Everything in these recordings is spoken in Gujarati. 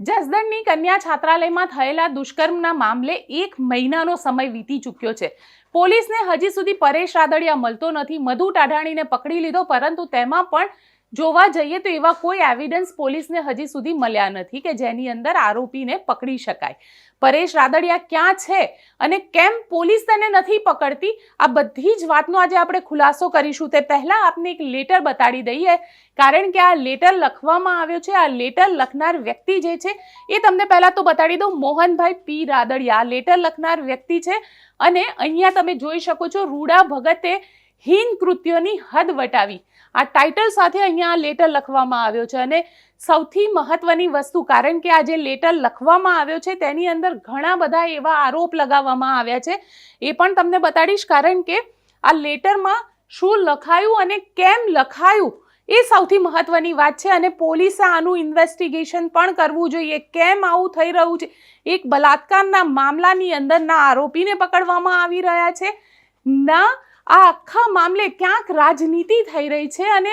જસદણની કન્યા છાત્રાલયમાં થયેલા દુષ્કર્મના મામલે એક મહિનાનો સમય વીતી ચૂક્યો છે. પોલીસને હજી સુધી પરેશ રાદડિયા મળતો નથી. મધુ ટાઢાણીને પકડી લીધો, પરંતુ તેમાં પણ જોવા જઈએ તો એવા કોઈ એવિડન્સ પોલીસને હજી સુધી મળ્યા નથી કે જેની અંદર આરોપીને પકડી શકાય. પરેશ રાદડિયા ક્યાં છે અને કેમ પોલીસ તેને નથી પકડતી? આ બધી જ વાતનો આજે આપણે ખુલાસો કરીશું. તે પહેલાં આપને એક લેટર બતાડી દઈએ. કારણ કે આ લેટર લખવામાં આવ્યો છે. આ લેટર લખનાર વ્યક્તિ જે છે એ તમને પહેલાં તો બતાડી દઉં. મોહનભાઈ પી રાદડિયા. લેટર લખનાર વ્યક્તિ છે અને અહીંયા તમે જોઈ શકો છો રૂડા ભગતે હીન કૃત્યોની હદ વટાવી. આ ટાઇટલ સાથે અહીંયા લેટર લખવામાં આવ્યો છે અને સૌથી મહત્વની વસ્તુ, કારણ કે આ જે લેટર લખવામાં આવ્યો છે તેની અંદર ઘણા બધા એવા આરોપ લગાવવામાં આવ્યા છે. એ પણ તમને બતાડીશ, કારણ કે આ લેટરમાં શું લખાયું અને કેમ લખાયું એ સૌથી મહત્વની વાત છે અને પોલીસે આનું ઇન્વેસ્ટિગેશન પણ કરવું જોઈએ. કેમ આવું થઈ રહ્યું છે? એક બલાત્કારના મામલાની અંદરના આરોપીને પકડવામાં આવી રહ્યા છે. ના આ આખા મામલે ક્યાંક રાજનીતિ થઈ રહી છે અને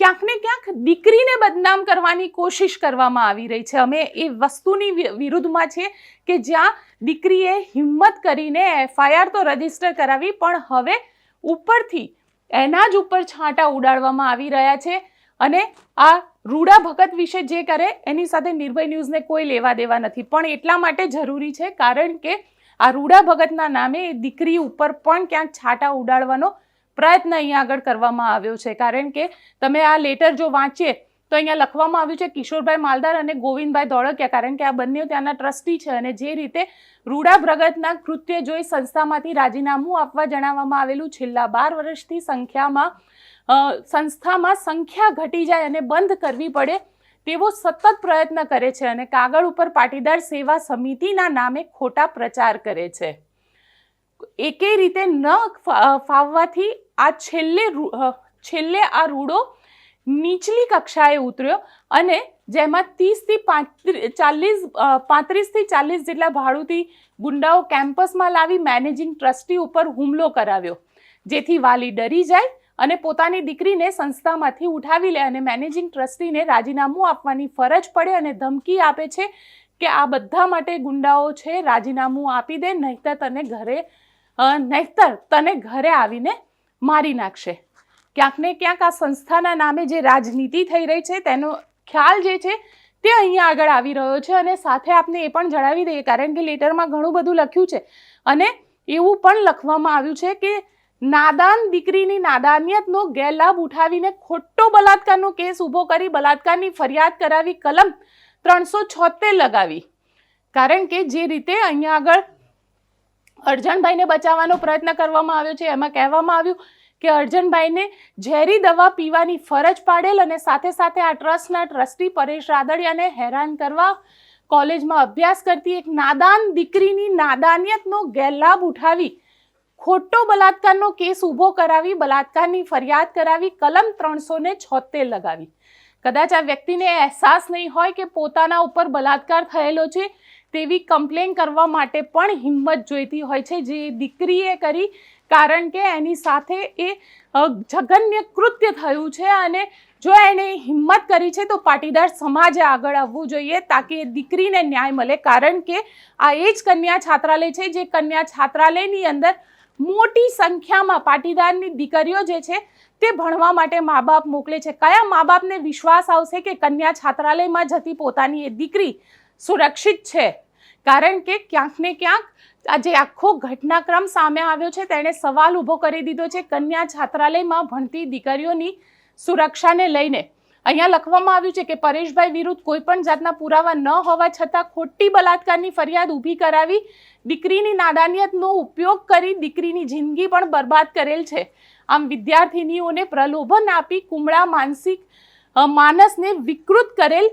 ક્યાંક ને ક્યાંક દીકરીને બદનામ કરવાની કોશિશ કરવામાં આવી રહી છે. અમે એ વસ્તુની વિરુદ્ધમાં છે કે જ્યાં દીકરીએ હિંમત કરીને એફઆઈઆર તો રજિસ્ટર કરાવી, પણ હવે ઉપરથી એના જ ઉપર છાંટા ઉડાડવામાં આવી રહ્યા છે અને આ રૂડા ભગત વિશે જે કરે એની સાથે નિર્ભય ન્યૂઝને કોઈ લેવા દેવા નથી. પણ એટલા માટે જરૂરી છે કારણ કે આ રૂડા ભગતના નામે દીકરી ઉપર પણ ક્યાંક છાંટા ઉડાડવાનો પ્રયત્ન અહીંયા આગળ કરવામાં આવ્યો છે. કારણ કે તમે આ લેટર જો વાંચીએ, તો અહીંયા લખવામાં આવ્યું છે કિશોરભાઈ માલદાર અને ગોવિંદભાઈ ધોળકિયા. કારણ કે આ બંને ત્યાંના ટ્રસ્ટી છે અને જે રીતે રૂડા ભગતના કૃત્ય જોઈ સંસ્થામાંથી રાજીનામું આપવા જણાવવામાં આવેલું, છેલ્લા બાર વર્ષથી સંખ્યામાં સંસ્થામાં સંખ્યા ઘટી જાય અને બંધ કરવી પડે તેવો સતત પ્રયત્ન કરે છે અને કાગળ ઉપર પાટીદાર સેવા સમિતિના નામે ખોટા પ્રચાર કરે છે. એકેય રીતે ન ફાવવાથી આ છેલ્લે છેલ્લે આ રૂડો નીચલી કક્ષાએ ઉતર્યો અને જેમાં ત્રીસથી પાંત્રી, ચાલીસ પાંત્રીસથી ચાલીસ જેટલા ભાડુતી ગુંડાઓ કેમ્પસમાં લાવી મેનેજિંગ ટ્રસ્ટી ઉપર હુમલો કરાવ્યો. જેથી વાલી ડરી જાય અને પોતાની દીકરીને સંસ્થામાંથી ઉઠાવી લે અને મેનેજિંગ ટ્રસ્ટીને રાજીનામું આપવાની ફરજ પડે અને ધમકી આપે છે કે આ બધા માટે ગુંડાઓ છે, રાજીનામું આપી દે, નહીતર તને ઘરે નહીતર તને ઘરે આવીને મારી નાખશે. ક્યાંક ને ક્યાંક આ સંસ્થાના નામે જે રાજનીતિ થઈ રહી છે, તેનો ખ્યાલ જે છે, તે અહીંયા આગળ આવી રહ્યો છે અને સાથે આપને એ પણ જણાવી દઈએ કારણ કે લેટરમાં ઘણું બધું લખ્યું છે. અને એવું પણ લખવામાં આવ્યું છે કે નાદાન દીકરીની નાદાનિયતનો ગેરલાભ ઉઠાવીને ખોટો બલાત્કારનો કેસ ઊભો કરી બલાત્કારની ફરિયાદ કરાવી, કલમ ત્રણસો છોતેર લગાવી. કારણ કે જે રીતે અહીંયા આગળ અર્જણભાઈને બચાવવાનો પ્રયત્ન કરવામાં આવ્યો છે, એમાં કહેવામાં આવ્યું કે અર્જણભાઈને ઝેરી દવા પીવાની ફરજ પાડેલ અને સાથે સાથે આ ટ્રસ્ટના ટ્રસ્ટી પરેશ રાદડિયાને હેરાન કરવા કોલેજમાં અભ્યાસ કરતી એક નાદાન દીકરીની નાદાનિયતનો ગેરલાભ ઉઠાવી ખોટો બલાત્કારનો કેસ ઊભો કરાવી, બલાત્કારની ફરિયાદ કરાવી, કલમ ત્રણસો ને છોતેર લગાવી. કદાચ આ વ્યક્તિને અહેસાસ નહીં હોય કે પોતાના ઉપર બલાત્કાર થયેલો છે તેવી કમ્પ્લેન કરવા માટે પણ હિંમત જોઈતી હોય છે. જે દીકરીએ કરી, કારણ કે એની સાથે એ જઘન્ય કૃત્ય થયું છે અને જો એણે હિંમત કરી છે તો પાટીદાર સમાજે આગળ આવવું જોઈએ તાકી એ દીકરીને ન્યાય મળે. કારણ કે આ એ જ કન્યા છાત્રાલય છે જે કન્યા છાત્રાલયની અંદર મોટી સંખ્યામાં પાટીદારની દીકરીઓ જે છે તે ભણવા માટે મા બાપ મોકલે છે. કયા મા બાપને વિશ્વાસ આવશે કે કન્યા છાત્રાલયમાં જતી પોતાની એ દીકરી સુરક્ષિત છે? કારણ કે ક્યાંક ને ક્યાંક આ જે આખો ઘટનાક્રમ સામે આવ્યો છે, તેણે સવાલ ઊભો કરી દીધો છે કન્યા છાત્રાલયમાં ભણતી દીકરીઓની સુરક્ષાને લઈને. અહીંયા લખવામાં આવ્યું છે કે પરેશભાઈ વિરુદ્ધ કોઈ પણ જાતના પુરાવા ન હોવા છતાં ખોટી બલાત્કારની ફરિયાદ ઊભી કરાવી, દીકરીની નાદાનિયતનો ઉપયોગ કરી દીકરીની જિંદગી પણ બરબાદ કરેલ છે. આમ વિદ્યાર્થિનીઓને પ્રલોભન આપી કુમળા માનસિક માનસને વિકૃત કરેલ.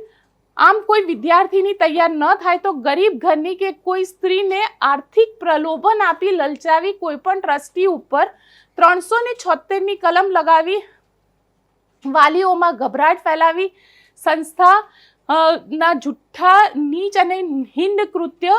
આમ કોઈ વિદ્યાર્થીની તૈયાર ન થાય તો ગરીબ ઘરની કે કોઈ સ્ત્રીને આર્થિક પ્રલોભન આપી લલચાવી કોઈ પણ ટ્રસ્ટી ઉપર ત્રણસો ને છોતેરની કલમ લગાવી વાલીઓમાં ગભરાટ ફેલાવી સંસ્થા ના જુઠ્ઠા, નીચ અને હિંદ કૃત્ય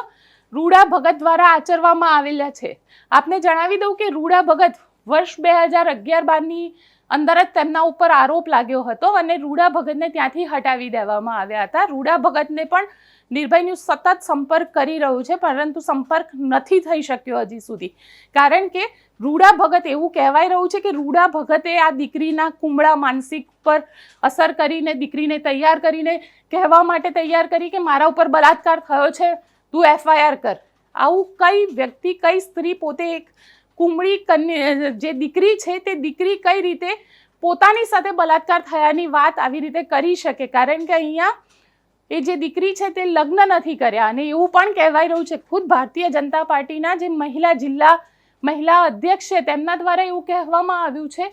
રૂડા ભગત દ્વારા આચરવામાં આવેલા છે. આપને જણાવી દઉં કે રૂડા ભગત વર્ષ બે હજાર અગિયાર બારની અંદર જ તેમના ઉપર આરોપ લાગ્યો હતો અને રૂડા ભગતને ત્યાંથી હટાવી દેવામાં આવ્યા હતા. રૂડા ભગતને પણ નિર્ભય ન્યૂઝ સતત સંપર્ક કરી રહ્યું છે, પરંતુ સંપર્ક નથી થઈ શક્યો હજી સુધી. કારણ કે રૂડા ભગત એવું કહેવાય રહ્યું છે કે રૂડા ભગતે આ દીકરીના કુમળા માનસિક પર અસર કરીને દીકરીને તૈયાર કરીને કહેવા માટે તૈયાર કરી કે મારા ઉપર બલાત્કાર થયો છે, તું એફઆઈઆર કર. આવું કઈ વ્યક્તિ, કઈ સ્ત્રી પોતે એક કુમળી કન્યા, જે દીકરી છે તે દીકરી કઈ રીતે પોતાની સાથે બલાત્કાર થયાની વાત આવી રીતે કરી શકે? કારણ કે અહીંયા એ જે દીકરી છે તે લગ્ન નથી કર્યા અને એવું પણ કહેવાય રહ્યું છે ખુદ ભારતીય જનતા પાર્ટીના જે મહિલા જિલ્લા મહિલા અધ્યક્ષ છે, તેમના દ્વારા એવું કહેવામાં આવ્યું છે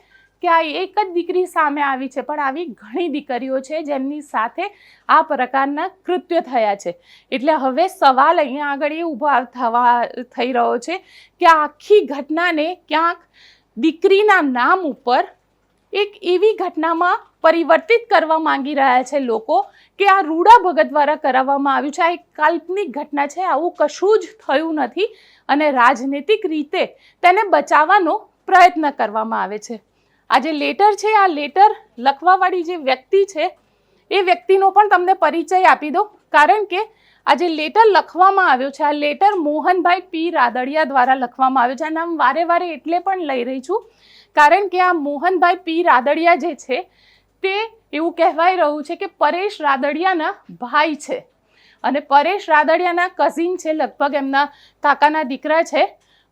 કે આ એક જ દીકરી સામે આવી છે, પણ આવી ઘણી દીકરીઓ છે જેમની સાથે આ પ્રકારના કૃત્ય થયા છે. એટલે હવે સવાલ અહીંયા આગળ એ ઊભા થવા, થઈ રહ્યો છે કે આખી ઘટનાને ક્યાંક દીકરીના નામ ઉપર એક એવી ઘટનામાં પરિવર્તિત કરવા માંગી રહ્યા છે લોકો કે આ રૂડા ભગત દ્વારા કરાવવામાં આવ્યું છે. આ એક કાલ્પનિક ઘટના છે. આવું કશું જ થયું નથી અને રાજનૈતિક રીતે તેને બચાવવાનો પ્રયત્ન કરવામાં આવે છે. આ જે લેટર છે, આ લેટર લખવાવાળી જે વ્યક્તિ છે, એ વ્યક્તિનો પણ તમને પરિચય આપી દો કારણ કે આ જે લેટર લખવામાં આવ્યો છે, આ લેટર મોહનભાઈ પી. રાદડિયા દ્વારા લખવામાં આવ્યો છે. આ નામ વારે વારે એટલે પણ લઈ રહી છું. કારણ કે આ મોહનભાઈ પી રાદડિયા જે છે, તે એવું કહેવાય રહ્યું છે કે પરેશ રાદડિયાના ભાઈ છે. અને પરેશ રાદડિયાના કઝિન છે, લગભગ એમના કાકાના દીકરા છે.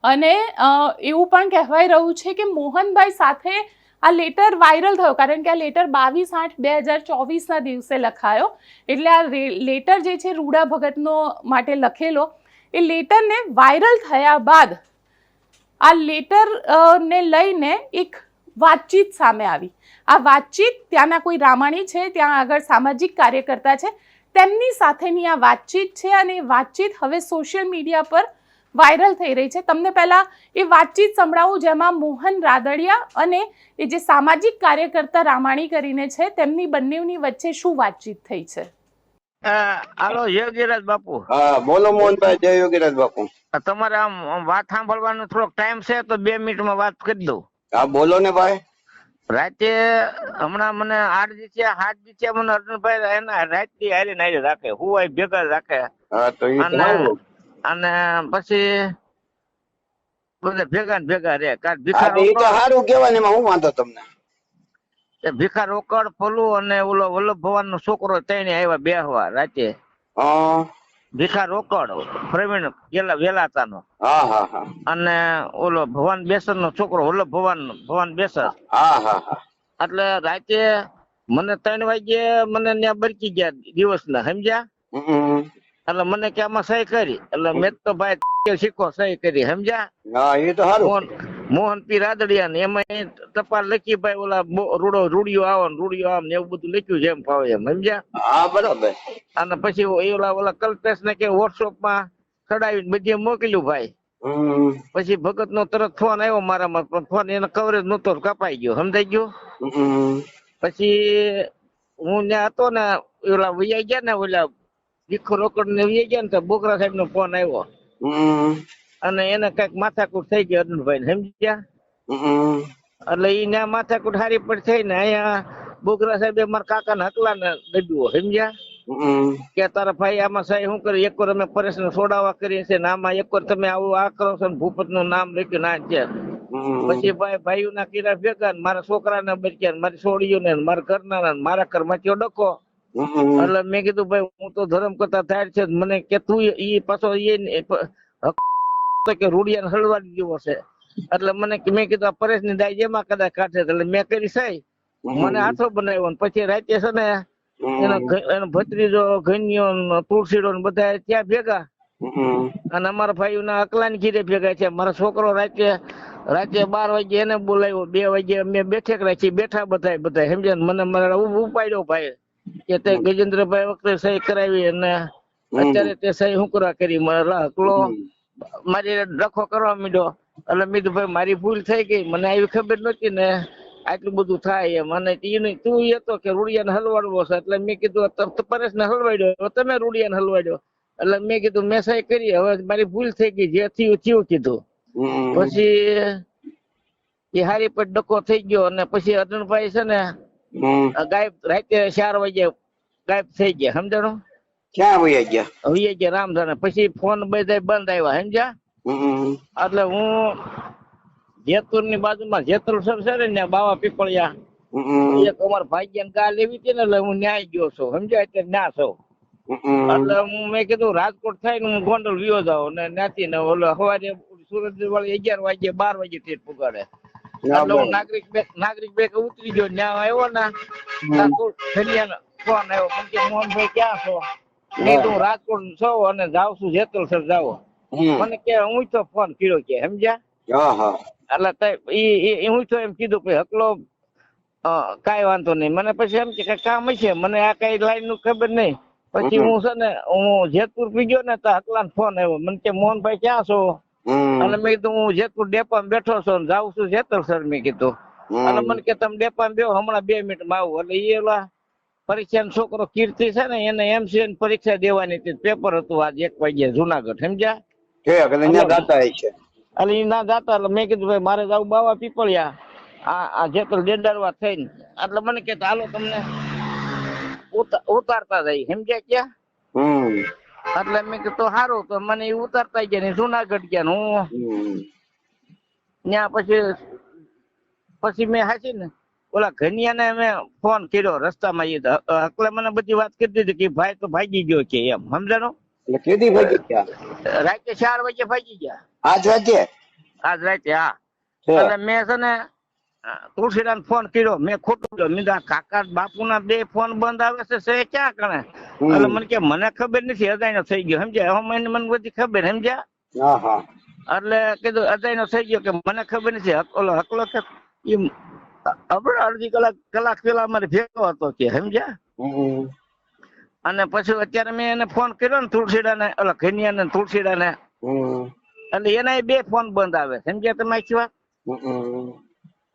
અને એવું પણ કહેવાય રહ્યું છે કે મોહનભાઈ સાથે આ લેટર વાયરલ થયો. કારણ કે આ લેટર બાવીસ આઠ બે હજાર ચોવીસના દિવસે લખાયો. એટલે આ લેટર જે છે રૂડા ભગતનો માટે લખેલો, એ લેટરને વાયરલ થયા બાદ આ લેટર ને લઈને એક વાતચીત સામે આવી. આ વાતચીત ત્યાંના કોઈ રામાણી છે, ત્યાં આગળ સામાજિક કાર્યકર્તા છે, તેમની સાથેની આ વાતચીત છે અને એ વાતચીત હવે સોશિયલ મીડિયા પર વાયરલ થઈ રહી છે. તમને પહેલાં એ વાતચીત સંભળાવું જેમાં મોહન રાદડિયા અને એ જે સામાજિક કાર્યકર્તા રામાણી કરીને છે, તેમની બંનેની વચ્ચે શું વાતચીત થઈ છે? હાલો યોગીરાજ બાપુ. હા બોલો મોહનભાઈ જય યોગીરાજ બાપુ. તમારે આમ વાત સાંભળવાનો થોડોક ટાઈમ છે તો બે મિનિટમાં વાત કરી દઉં. હા બોલો ને ભાઈ. રાતે હમણાં મને આઠ દિવસે સાત દિવસે મને અર્જુનભાઈ એના રાતથી હારી નારી રાખે હુવાય ભેગા રાખે. હા અને અને પછી બધા ભેગા ભેગા રે કારણ હા ભીખા તો તો સારું કેવાય એમાં હું વાંધો તમને? ભીખા રોકડ ફલું અને ઓલો વલ્લભ ભવાન નો છોકરો તેને આવ્યા બેહવા રાતે. ભીખા રોકડ પ્રવીણ વેલા વેલાતાનો. હા હા હા. અને ઓલો ભવાન બેસર નો છોકરો વલ્લભ ભવાન ભવાન બેસર એટલે રાતે મને ત્રણ વાગે મને ત્યાં બરકી ગયા દિવસ ના સમજ્યા એટલે મને કે આમાં સહી કરી. એટલે મેં તો ભાઈ શીખો સહી કરી સમજ્યા? એ તો સારું મોહન મોહન પી રાદડિયા ને એમાં ટપાલ લખી ભાઈ ઓલા રૂડો રૂડિયો આવો ને રૂડિયો આમ ને એવું બધું લખ્યું એમ ફાવે એમ સમજ્યા? હા બરાબર. અને પછી ઓલા ઓલા કલ્પેશ ને કે વોટ્સઅપમાં ચડાવીને બધી મોકલ્યું ભાઈ. પછી ભગત નો તરત ફોન આવ્યો મારામાં પણ ફોન એનો કવરેજ નતો કપાઈ ગયો સમજાઈ ગયો? પછી હું ત્યાં હતો ને ઓલા વૈયા ગયા ને ઓલા દીખો રોકડ ને વૈયા ગયા ને તો બોકરા સાહેબ નો ફોન આવ્યો. અને એને કંઈક માથાકૂટ થઈ ગઈ અરુણભાઈ સમજ્યા? એટલે ઈ ત્યાં માથાકૂટ હારી પડી થઈ ને અહીંયા બોકરા સાહેબે મારા કાકા ને હકલા ને દબ્યું સમજ્યા કે તારા ભાઈ આમાં સાહેબ શું કરે? એક વાર અમે પરેશ ને છોડાવા કરીએ છીએ આમાં એક વાર તમે આવું આ કરો છો ને ભૂપતનું નામ લખ્યું ના છે. પછી ભાઈ ભાઈઓ ના કીરા ભેગા ને મારા છોકરા ને બચ્યા ને મારી છોડીઓ ને મારા ઘરના ને મારા ઘરમાંથી ડકો. એટલે મેં કીધું ભાઈ હું તો ધર્મ કરતા થાય છે મને કે તું ઈ પાછો એ કે રૂડિયા હળવાડી જેવો છે. એટલે મને મેં કીધું આ પરેશની દાઈ જેમાં કદાચ કાઢે એટલે મેં કરી સહી મને હાથો બનાવ્યો પછી રાતે છે ને એનો એનો ભત્રીજો ઘન્યો તુલસીડો ને બધા ત્યાં ભેગા. અને અમારા ભાઈઓ ના અકલાની ઘીરે ભેગા છે મારો છોકરો રાતે રાતે બાર વાગે એને બોલાવ્યો. બે વાગે અમે બેઠક રાખી. બેઠા બધા બધા સમજે મને મારા ઉપાડ્યો ભાઈ. કે તે ગજેન્દ્રભાઈ વખતે સહી કરાવી અને અત્યારે તે સહી હું કરવા કરી. મારા હકલો. મારી ડખો કરવા માંડ્યો. એટલે મેં ભાઈ મારી ભૂલ થઈ ગઈ. મને આવી ખબર નહોતી ને આટલું બધું થાય એમ. અને એ નહીં તું એ તો કે રૂડિયાને હલવાડવો છે. એટલે મેં કીધું પરેશ ને હલવાડ્યો. તમે રૂડિયાને હલવાડ્યો. એટલે મેં કીધું મેં સહી કરી હવે મારી ભૂલ થઈ ગઈ. જે થયું થયું કીધું. પછી એ હારી પર ડકો થઈ ગયો અને પછી અર્જુનભાઈ છે ને ગાયબ રાતે ચાર વાગે ગાયબ થઈ ગયા. સમજાણું? ક્યાં વયા ગયા હવે ગયા રામધન પછી ફોન બધા બંધ આવ્યા સમજ્યા? એટલે હું જેતપુરની બાજુમાં જેતપુર સર છે ને બાવા પીપળિયા. એક અમાર ભાગ્યન ગા લેવી હતી ને એટલે હું ન્યાય ગયો છું. સમજ્યા? એટલે ના છું. એટલે હું મેં કીધું રાજકોટ થાય ને હું ગોંડલ વિયો જાઉં. ને ત્યાંથી ને ઓલો સવારે સુરત વાળી અગિયાર વાગે બાર વાગે ટેટ પુગાડે. એટલે હું નાગરિક બે નાગરિક બેંક ઉતરી ગયો ન્યા આવ્યો ને ફોન આવ્યો. મોહનભાઈ ક્યાં છો? મેં કીધું હું રાજકોટ છો અને જાઉં છું જેતલ સર જાઉં મને કે હું તો ફોન કર્યો કે સમજ્યા? એટલે ઈ હું તો એમ કીધું કે હકલો કાઈ વાંધો નહીં. મને પછી એમ કે કામ હશે? મને આ કઈ લાઈનનું ખબર નહીં. પછી હું છે ને હું જેતપુર પી ગયો ને તો હકલા ફોન આવ્યો. મને કે મોહનભાઈ ક્યાં છો? અને મેં કીધું હું જેતપુર ડેપામાં બેઠો છું જાઉં છું જેતલ સર મેં કીધું. અને મને કે તમે ડેપા બેહો હમણાં બે મિનિટમાં આવું. એટલે એ ઓલા પરીક્ષાનો છોકરો કીર્તિ છે ને એને એમસીએ પરીક્ષા દેવાની હતી. પેપર હતું આજ એક વાગ્યે જુનાગઢ સમજ્યા? એટલે ઈ ના જાતા એટલે મેં કીધું ભાઈ મારે જવું બાવા પીપળિયા. આ આ જેતલ ડેડારવા થઈને. એટલે મને કે હાલો તમને ઉતા- ઉતારતા જાય સમજ્યા ક્યાં? હમ. એટલે મેં કીધું સારું તો મને ઈ ઉતારતા ગયા ને જુનાગઢ ગયા ને હું ત્યાં પછી પછી મેં હાચી ને ઓલા ઘનિયાને અમે ફોન કર્યો રસ્તામાં એ હકલે મને બધી વાત કરી દીધી કે ભાઈ તો ભાગી ગયો છે એમ. સમજાણો? એટલે કેદી ભાગી ગયા? રાતે ચાર વાગે ભાગી ગયા. આજ રાતે આજ રાતે હા. એટલે મેં છે ને તુલસીરામ ફોન કર્યો. મેં ખોટું કર્યો મેં કીધું આ કાકા બાપુના બે ફોન બંધ આવે છે સે ક્યાં કણે? હમ. એટલે મને કે મને ખબર નથી અજાયનો થઈ ગયો. સમજ્યા? હવે મને મને બધી ખબર સમજ્યા? હા હા. એટલે કીધું અજાયનો થઈ ગયો કે મને ખબર નથી. હકલો હકલો કે આપણે અડધી કલાક કલાક પેલા અમારે ભેગો હતો કે સમજ્યા? અને પછી અત્યારે મેં એને ફોન કર્યો ને તુલસીડાને ઓલા ઘનિયા ને તુલસીડાને એટલે એના બે ફોન બંધ આવે સમજ્યા તમે આખી વાત?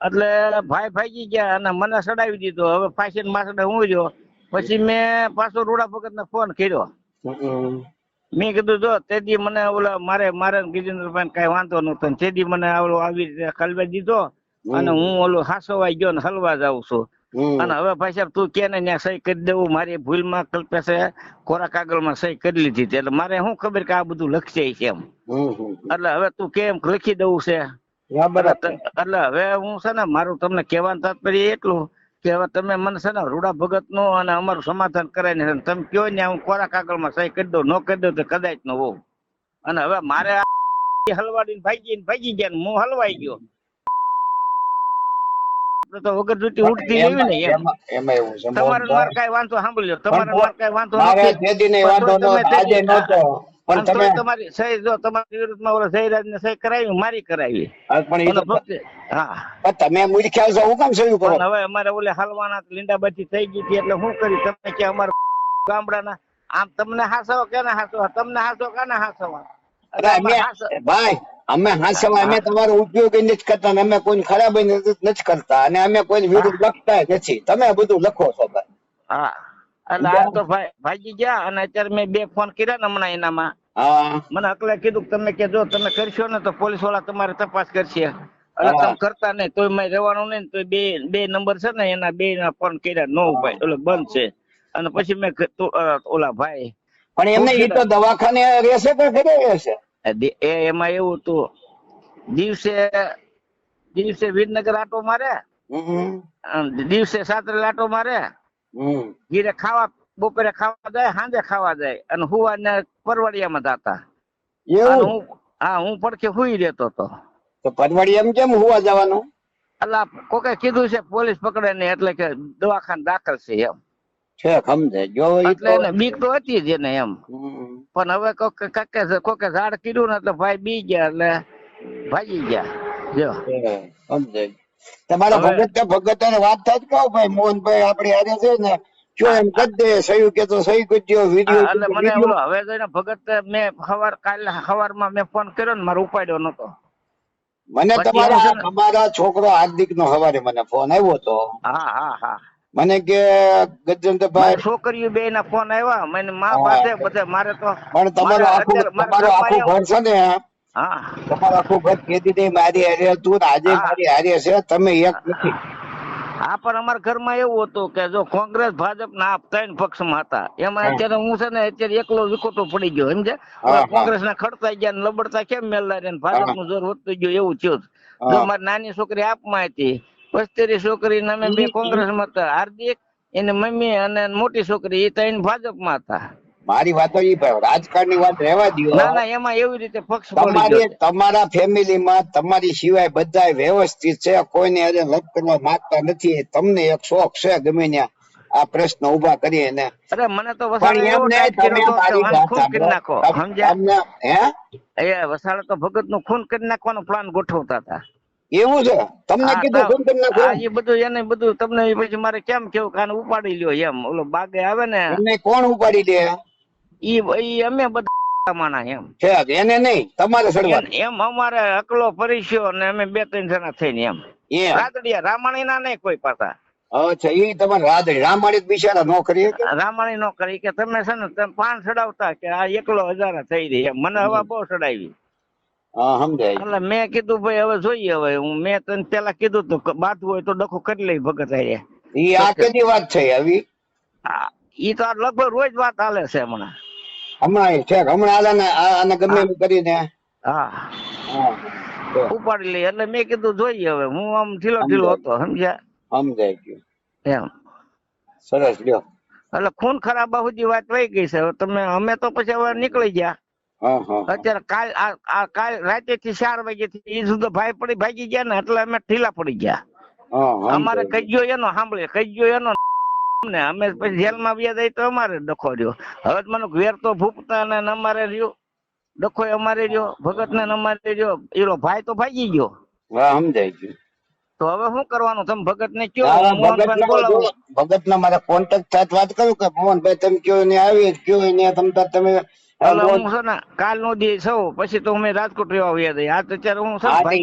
એટલે ભાઈ ભાગી ગયા અને મને સડાવી દીધો. હવે ફાંસી માસડે હું જો પછી મેં પાછો રૂડા ભગત ને ફોન કર્યો મેં કીધું જો તે દી મને ઓલા મારે મારે ગિરિન્દ્રભાઈ કઈ વાંધો નતો તે દી મને ઓલો આવી રીતે કલવે દીધો. અને હું ઓલું હાસોવાઈ ગયો ને હલવા જાઉં છું. અને હવે ભાઈ સાહેબ તું કે ને ત્યાં સહી કરી દેવું? મારી ભૂલમાં છે કોરા કાગળમાં સહી કરી લીધી એટલે મારે શું ખબર કે આ બધું લખશે છે એમ? એટલે હવે તું કેમ લખી દઉં છે? એટલે હવે હું છે ને મારું તમને કહેવાનું તાત્પર્ય એટલું કે હવે તમે મને છે ને રૂડા ભગતનું અને અમારું સમાધાન કરાવીને તમે કયો ને હું કોરા કાગળમાં સહી કરી દઉં? ન કરી દઉં તો કદાચ ન હોઉં. અને હવે મારે હલવાડી હલવાડીને ભાગી ભાગી ગયા ને હું હલવાઈ ગયો. આપણે તો વગર જુતી ઉઠતી લેવી ને એમાં. એવું છે તમારે. મારે કઈ વાંધો સાંભળજો. તમારે મારે કઈ વાંધો મારે તેદી ને વાંધો નો આજે નહોતો. પણ તમે તમારી સહી જો તમારી વિરુદ્ધમાં ઓલા જયરાજ ને સહી કરાવી મારી કરાવી. પણ હા. તમે મૂર્ખ્યા છો હું કામ સહી કરો? હવે અમારે ઓલે હાલવાના લીંડા બચી થઈ ગઈ હતી એટલે હું કરી? તમે કે અમારા ગામડાના? આમ તમને હાસો કે ને હાસો તમને હાસો કે હાસવા? હાસો ભાઈ અમે હાંસવા અમે તમારો ઉપયોગ નથી કરતા ને અમે કોઈ ખરાબ નથી કરતા અને અમે કોઈ વિરુદ્ધ લખતા નથી. તમે બધું લખો છો ભાઈ. હા. એટલે આ તો ભાઈ ભાઈજી ગયા અને અત્યારે મેં બે ફોન કર્યા ને હમણાં એનામાં. હા. મને અકલે કીધું કે તમે કે જો તમે કરશો ને તો પોલીસવાળા તમારે તપાસ કરશે. એટલે તમે કરતા નહીં તોય મેં રહેવાનું નહીં ને તો બે બે નંબર છે ને એના બે ના ફોન કર્યા નો ભાઈ એટલે બંધ છે. અને પછી મેં ઓલા ભાઈ પણ એમને એ તો દવાખાને રહેશે કે ઘરે રહેશે? એ એમાં એવું હતું. દિવસે દિવસે વીરનગર આટો મારે. દિવસે સાતરે આટો મારે. ઘીરે ખાવા બપોરે ખાવા જાય સાંજે ખાવા જાય. અને હુવાને પરવડિયામાં પરવાડિયામાં જતા હું હા હું પડખે હુઈ રહેતો હતો. તો પરવાડિયામાં કેમ હુવા જવાનું? એટલે કોકે કીધું છે પોલીસ પકડે ને એટલે કે દવાખાને દાખલ છે એમ. છે સમજે. જો એટલે બીક તો હતી જ એને એમ. પણ હવે કોક કાકે કોકે ઝાડ કીધું ને એટલે ભાઈ બી ગયા એટલે ભાગી ગયા. જો. સમજે. તમારા હવે- ભગત ને વાત થાય કહો ભાઈ મોહનભાઈ આપડે આજે છે ને જો એમ કરી દે સહી કે તો સહી કરજો વીડિયો એટલે મને હવે જઈને ભગત મેં સવાર કાલે સવારમાં મેં ફોન કર્યો ને મારો ઉપાડ્યો નતો. મને તમારા તમારા છોકરો હાર્દિક નો સવારે મને ફોન આવ્યો તો. હા હા હા. મને કે ગજેન્દ્રભાઈ છોકરીઓ બે ના ફોન આવ્યા? મને મા પાસે બધે મારે તો પણ તમારું મારે આખું તમારું આખું ઘર છે ને હા. તમારું આખું ઘર કેદી દે મારી હારે તું આજે મારી હારે છે તમે એક નથી. હા પણ અમારા ઘરમાં એવું હતું કે જો કોંગ્રેસ ભાજપ ના આ ત્રણ પક્ષમાં હતા. એમાં અત્યારે હું છે ને અત્યારે એકલો વિકોટો પડી ગયો સમજે. કોંગ્રેસ ના ખડતા ગયા લબડતા કેમ મેલતા ભાજપનું? જોર વધતું ગયું એવું થયું. જો. મારી નાની છોકરી આપમાં હતી પસ્તેરી છોકરી ને અમે બે કોંગ્રેસમાં હતા. હાર્દિક એની મમ્મી અને મોટી છોકરી એ ત્રણ ભાજપમાં હતા. મારી વાતો એ ભાઈ રાજકારણની વાત રહેવા દો ના ના એમાં એવી રીતે પક્ષ તમારી તમારા ફેમિલી માં તમારી સિવાય બધા વ્યવસ્થિત છે. કોઈને અરે લપ કરવા માંગતા નથી. તમને એક શોખ છે ગમે ત્યાં આ પ્રશ્ન ઊભા કરીએ ને. અરે મને તો પણ વસાડે એવો ખૂન કરી નાખો સમજ્યા? હે? એ વસાડે તો ભગતનું ખૂન કરી નાખવાનો પ્લાન ગોઠવતા હતા. એવું છે? તમને કીધું તો- ફોન કરી નાખો હા, એ બધું એને બધું તમને પછી મારે કેમ કેવું કાને ઉપાડી લ્યો એમ. ઓલો બાગે આવે ને એમને કોણ ઉપાડી દે? ઈ ઈ અમે બધા માણા એમ. છે એને નહીં તમારે સડવા એમ- અમારે અકલો પરિસ્યો ને અમે બે ત્રણ જણા થઈને એમ. એ રાતડિયા રામાણી ના નહીં કોઈ પાછા અચ્છા એ તમારે રાધડી રામાણી બિચારા નો કરી રામાણી નો કરી કે તમે છે ને તમે પાન ચડાવતા કે આ એકલો હજાર થઈ રહી એમ. મને હવા બહુ સમજાય એટલે મેં કીધું ભાઈ હવે જોઈએ હવે. હું મેં તને પેલા કીધું તું કે હોય તો ડખો કરી લઈ ભગત હારે. ઈ આ કેની વાત છે આવી? ઈ તો લગભગ રોજ વાત હાલે છે હમણાં. હમણાં છે હમણાં હાલે ને આને ગમે એમ કરીને? હા. હા ઉપાડી લઈ. એટલે મેં કીધું જોઈએ હવે. હું આમ ઢીલો ઢીલો હતો સમજ્યા? સમજાય ગયું. એમ. સરસ લ્યો. એટલે ખૂન ખરાબા સુધી વાત વહી ગઈ છે. હવે તમે અમે તો પછી હવે નીકળી ગયા. અત્યારે કાલ આ- કાલ રાતે થી ચાર વાગે થી એ સુધી ભાઈ પડી ભાગી ગયા ને એટલે અમે ઢીલા પડી ગયા. અમારે કજ્યો એનો સાંભળે કજ્યો એનો ને અમે પછી જેલમાં વ્યા જાય તો અમારે ડખો રહ્યો. હવે મને વેર તો ભૂપતા ને અમારે રહ્યો. ડખો અમારે રહ્યો ભગત ને ને અમારે રહ્યો. એનો ભાઈ તો ભાગી ગયો. હા સમજાય ગયું. તો હવે શું કરવાનું? તમે ભગત ને કયો ભગત ભગતના મારા કોન્ટેક્ટ સાથે વાત કરું કે મોહનભાઈ તમે કયો ને આવી કયો ને તમે તમે હું છે ને કાલ નો દી સૌ પછી તો અમે રાજકોટ રહેવા વ્યા જઈએ આ અત્યારે હું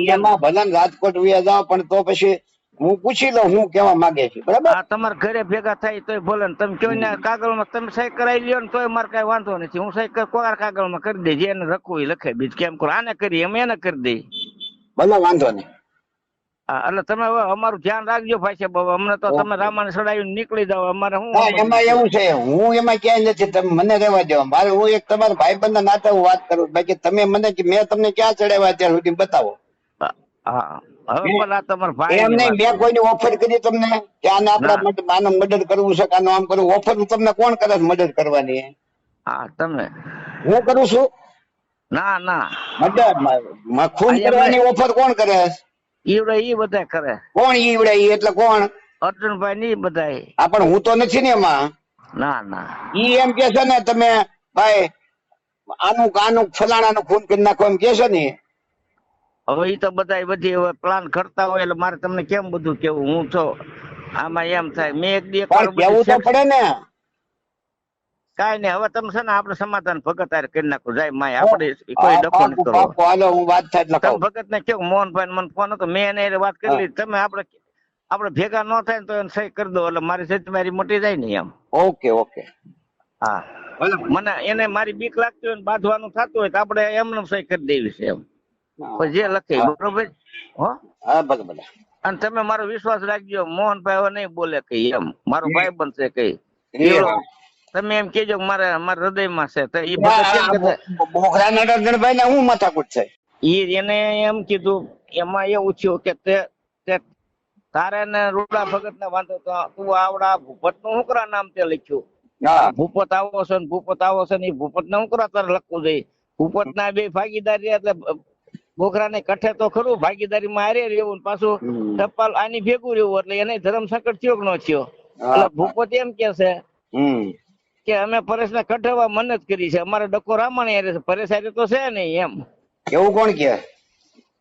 એમાં ભલે રાજકોટ વ્યા જાવ પણ તો પછી હું પૂછી લઉં હું કેવા માંગે છે. બરાબર? આ તમારા ઘરે ભેગા થાય તોય ભલે તમે કયો ને કાગળમાં તમે સહી કરાવી લ્યો ને તોય મારે કઈ વાંધો નથી. હું સહી કર- કોરા કાગળમાં કરી દે જેને રખવું એ લખે બીજ કેમ કરો? આને કરી એમ એને કરી દે ભલે વાંધો નહીં. એટલે તમે હવે અમારું ધ્યાન રાખજો ભાઈ અમને તો તમે રામાને સડાવી નીકળી જાવ અમારે શું એમાં એવું છે હું એમાં ક્યાંય નથી તમે મને રહેવા દો. મારે હું એક તમારા ભાઈ બંધ નાતે હું વાત કરું બાકી તમે મને મેં તમને ક્યાં ચડાવ્યા અત્યાર સુધી બતાવો. હા હવે પણ આ તમારા ભાઈ એમ નહીં મેં કોઈને ઓફર કરી તમને કે આને આપણા આનું કરવું છે આનું આમ કરવું? ઓફર તમને કોણ કરે મદદ કરવાની? હા તમે. હું કરું છું? ના ના. મદદ ખૂન કરવાની ઓફર કોણ કરે છે? ઈવડે ઈ બધા કરે. કોણ ઈવડે ઈ? એટલે કોણ? અર્જુનભાઈ ની બધા આ પણ હું તો નથી ને એમાં. ના ના. ઈ એમ કે છે ને તમે ભાઈ આનું આનું ફલાણાનું ખૂન કરી નાખો એમ કે છે ને. હવે ઈ તો બધા બધી હવે પ્લાન કરતા હોય એટલે મારે તમને કેમ બધું કેવું? હું તો આમાં એમ થાય. મેં એક દી કેવું તો પડે ને? કાંઈ નહીં હવે તમે છે ને આપણે સમાધાન ભગત હારે કરી નાખો જાય માય આપણે કોઈ ડખો નહીં કરો હાલો હું વાત થાય એટલે તમે ભગત ને કેવું મોહનભાઈ મને ફોન હતો મેં એને વાત કરી લીધી તમે આપણે આપણે ભેગા ન થાય ને તો એને સહી કરી દો એટલે મારી સહી મારી મોટી જાય ને એમ. Okay okay. હા. મને એને મારી બીક લાગતી હોય ને બાંધવાનું થતું હોય તો આપણે એમને સહી કરી દેવી છે એમ. જે લખે બરોબર? હો? હા ભલે ભલે. અને તમે મારો વિશ્વાસ રાખજો મોહનભાઈ હવે નહીં બોલે કઈ એમ. મારો ભાઈ બનશે કઈ. તમે એમ કેજો મારે મારા હૃદયમાં છે. તો એ કેમ કહેતા? ને હું માથાકૂટ છે? ઈ એને એમ કીધું એમાં એવું થયું કે તે તે તારે ને રૂડા ભગત ને વાંધો તો તું આવડા ભૂપતનું હુકરા નામ તે લખ્યું? ભૂપત આવો છે ને ભૂપત આવો છે ને એ ભૂપત ને હુકરા તારે લખવું જોઈએ ભૂપત ના બે ભાગીદારી એટલે બોખરા ને કઠે તો ખરું ભાગીદારી માં હારે રહેવું પાછું ટપાલ આની ભેગું રહેવું એટલે એને ધર્મ સંકટ થયો કે ન થયો? એટલે ભૂપત એમ કે છે કે અમે પરેશ ને કઠેવા મનત કરી છે. અમારે ડકો રામાણી હારે છે. પરેશ હારે તો છે નહીં એમ. એવું કોણ કે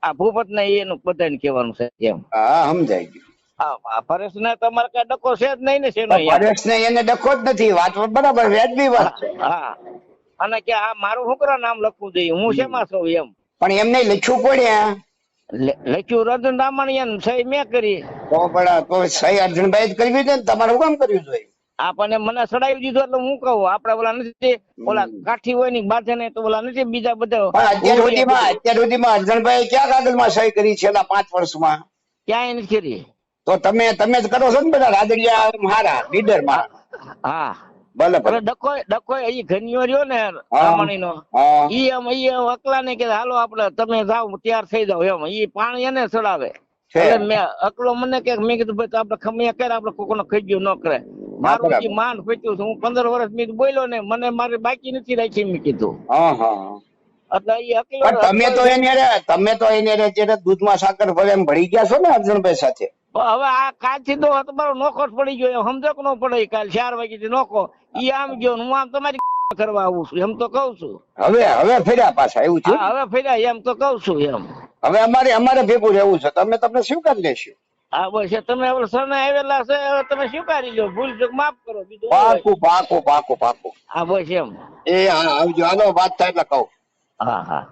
આ ભૂપત ને એનું બધાને કહેવાનું છે એમ. હા સમજાય ગયું. પરેશ ને તમારે કઈ ડકો છે જ નહીં ને શેનો પરેશ ને એને ડકો જ નથી. વાત બરાબર વ્યાજબી વાત હા. અને કે આ મારું છોકરા નામ લખવું જોઈએ. હું શેમાં છું એમ. પણ એમને લખ્યું પડ્યા લખ્યું લખ્યું રતન રામાણીયન સહી મેં કરી. તો પણ તો સહી અર્જુનભાઈ જ કરવી છે ને. તમારે કામ કર્યું જોઈએ આપણને મને સડાવી દીધો એટલે હું કહું આપડે ઓલા નથી ઓલા કાઠી હોયની બાજે ને તો ઓલા નથી બીજા બધા અત્યાર સુધીમાં અત્યાર સુધીમાં અર્જણભાઈ ક્યાં કાગળમાં સહી કરી છેલ્લા પાંચ વર્ષમાં? ક્યાંય નથી કરી. તો તમે તમે જ કરો છો ને બધા રાદડિયા હારા લીડરમાં હા. ભલે ભલે. ડકો ડકો એ ઘનિયો રહ્યો ને રામણી નો ઈ એમ ઈ અકલા ને કે હાલો આપડે તમે જાઓ તૈયાર થઈ જાવ એમ. ઈ પાણી એને ચડાવે છે. એટલે મેં અકલો મને કે મેં કીધું ભાઈ આપડે ખમિયા કરે આપડે કોકોનો ખજ્યો ન કરે. મારું જે માન માંડ હું પંદર વર્ષ મેં બોલ્યો ને મને મારી બાકી નથી રાખી મેં કીધું. એટલે એ અકલો તમે તો એને તમે તો એને જ્યારે દૂધમાં સાકર ભરે એમ ભળી ગયા છો ને અર્જુનભાઈ સાથે? હવે આ કાલથી તો તમારો નોખો પડી ગયો. એમ સમજો કે ન પડે કાલ ચાર વાગે થી નોખો. ઈ આમ ગયો હું આમ તમારી કરવા આવું છું. એમ તો કઉ છું. હવે હવે ફર્યા પાછા એવું છે હવે ફેર્યા એમ તો કઉ છું એમ. હવે અમારે અમારે ભેગું રહેવું છે. તમે તમને સ્વીકારી લેશું. હા બસ તમે હવે સરને આવેલા છે હવે તમે સ્વીકારી લો. ભૂલ ચૂક માફ કરો બીજું પાકો? પાકું પાકું પાકું. હા બસ એમ. એ હા આવજો. હાલો વાત થાય એટલે કહું. હા હા.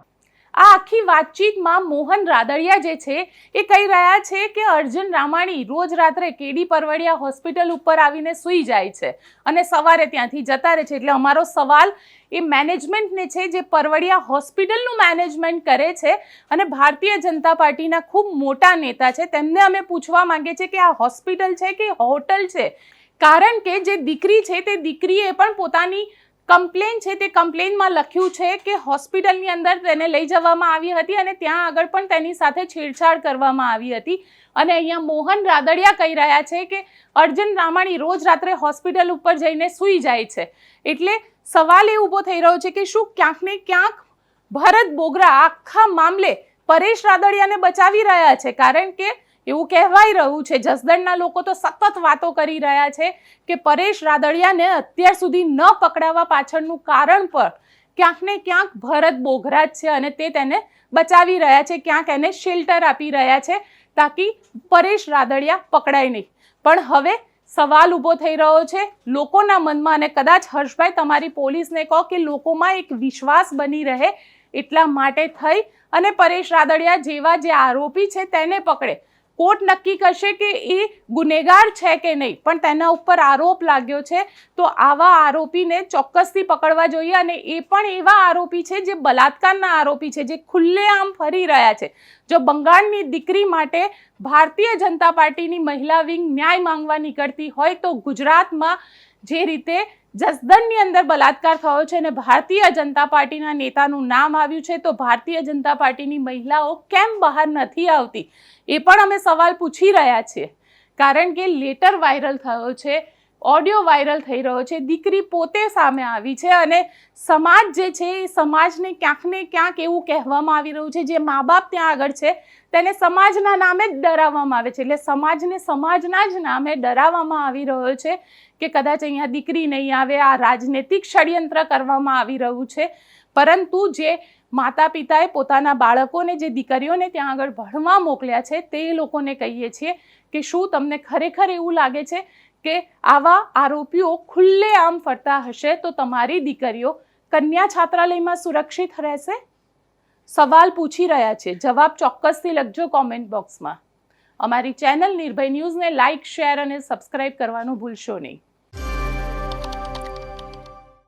આ આખી વાતચીતમાં મોહન રાદડિયા જે છે એ કહી રહ્યા છે કે અર્જુન રામાણી રોજ રાત્રે કેડી પરવડિયા હોસ્પિટલ ઉપર આવીને સૂઈ જાય છે અને સવારે ત્યાંથી જતા રહે છે. એટલે અમારો સવાલ એ મેનેજમેન્ટને છે જે પરવડિયા હોસ્પિટલનું મેનેજમેન્ટ કરે છે અને ભારતીય જનતા પાર્ટીના ખૂબ મોટા નેતા છે, તેમને અમે પૂછવા માંગીએ છીએ કે આ હોસ્પિટલ છે કે હોટલ છે? કારણ કે જે દીકરી છે તે દીકરીએ પણ પોતાની કમ્પ્લેન છે તે કમ્પ્લેનમાં લખ્યું છે કે હોસ્પિટલની અંદર તેને લઈ જવામાં આવી હતી અને ત્યાં આગળ પણ તેની સાથે છેડછાડ કરવામાં આવી હતી. અને અહીંયા મોહન રાદડિયા કહી રહ્યા છે કે અર્જુન રામાણી રોજ રાત્રે હોસ્પિટલ ઉપર જઈને સૂઈ જાય છે. એટલે સવાલ એ ઊભો થઈ રહ્યો છે કે શું ક્યાંક ને ક્યાંક ભરત બોગરા આખા મામલે પરેશ રાદડિયાને બચાવી રહ્યા છે? કારણ કે એવું કહેવાય રહ્યું છે. જસદણના લોકો તો સતત વાતો કરી રહ્યા છે કે પરેશ રાદડિયાને અત્યાર સુધી ન પકડાવવા પાછળનું કારણ પણ ક્યાંક ને ક્યાંક ભરત બોઘરા છે અને તે તેને બચાવી રહ્યા છે, ક્યાંક એને શેલ્ટર આપી રહ્યા છે તાકી પરેશ રાદડિયા પકડાય નહીં. પણ હવે સવાલ ઊભો થઈ રહ્યો છે લોકોના મનમાં અને કદાચ હર્ષભાઈ તમારી પોલીસને કહો કે લોકોમાં એક વિશ્વાસ બની રહે એટલા માટે થઈ અને પરેશ રાદડિયા જેવા જે આરોપી છે તેને પકડે. કોર્ટ નક્કી કરશે કે એ ગુનેગાર છે કે નહીં. પણ તેના ઉપર આરોપ લાગ્યો છે. તો આવા આરોપીને ચોક્કસથી પકડવા જોઈએ અને એ પણ એવા આરોપી છે જે બલાત્કારના આરોપી છે, જે ખુલ્લેઆમ ફરી રહ્યા છે. જો બંગાળની દીકરી માટે ભારતીય જનતા પાર્ટીની મહિલા વિંગ ન્યાય માંગવા નીકળતી હોય તો ગુજરાતમાં જે રીતે જસદનની અંદર બલાત્કાર થયો છે અને ભારતીય જનતા પાર્ટીના નેતાનું નામ આવ્યું છે, તો ભારતીય જનતા પાર્ટીની મહિલાઓ કેમ બહાર નથી આવતી? એ પણ અમે સવાલ પૂછી રહ્યા છીએ. કારણ કે લેટર વાયરલ થયો છે, ઓડિયો વાયરલ થઈ રહ્યો છે, દીકરી પોતે સામે આવી છે અને સમાજ જે છે એ સમાજને ક્યાંક ને ક્યાંક એવું કહેવામાં આવી રહ્યું છે, જે મા બાપ ત્યાં આગળ છે, તેને સમાજના નામે જ ડરાવવામાં આવે છે. એટલે સમાજને સમાજના જ નામે ડરાવવામાં આવી રહ્યો છે કે કદાચ અહીંયા દીકરી નહીં આવે, આ રાજનૈતિક ષડયંત્ર કરવામાં આવી રહ્યું છે. પરંતુ જે માતા પિતાએ પોતાના બાળકોને જે દીકરીઓને ત્યાં આગળ ભણવા મોકલ્યા છે, તે લોકોને કહીએ છીએ કે શું તમને ખરેખર એવું લાગે છે કે આવા આરોપીઓ ખુલ્લે આમ ફરતા હશે તો તમારી દીકરીઓ કન્યા છાત્રાલયમાં સુરક્ષિત રહેશે? સવાલ પૂછી રહ્યા છે. જવાબ ચોક્કસથી લખજો કોમેન્ટ બોક્સમાં અમારી ચેનલ નિર્ભય ન્યૂઝને લાઇક શેર અને સબસ્ક્રાઇબ કરવાનું ભૂલશો નહીં.